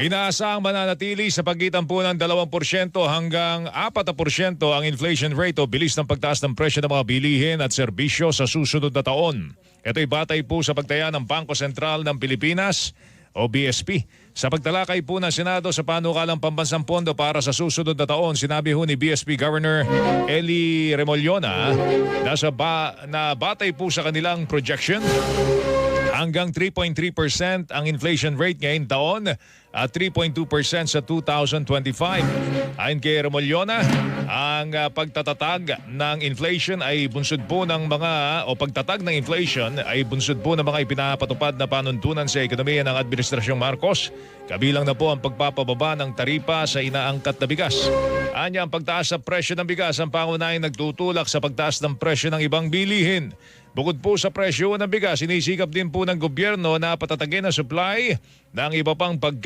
Inaasahang mananatili sa pagitan po ng 2% hanggang 4% ang inflation rate o bilis ng pagtaas ng presyo ng mga bilihin at serbisyo sa susunod na taon. Ito'y batay po sa pagtaya ng Bangko Sentral ng Pilipinas o BSP. Sa pagtalakay po ng Senado sa panukalang pambansang pondo para sa susunod na taon, sinabi ho ni BSP Governor Eli Remollona na, sa ba, na batay po sa kanilang projection, hanggang 3.3% ang inflation rate ngayong taon at 3.2% sa 2025. Ayon kay Remollona, ang ah, pagtatatag ng inflation ay bunsod po ng mga o pagtatag ng inflation ay bunsod po ng mga ipinapatupad na panuntunan sa ekonomiya ng Administrasyong Marcos. Kabilang na po ang pagpapababa ng taripa sa inaangkat na bigas. Anya ang pagtaas sa presyo ng bigas ang pangunahing nagtutulak sa pagtaas ng presyo ng ibang bilihin. Bukod po sa presyo ng bigas, inisikap din po ng gobyerno na patatagin ang supply ng iba pang pagkain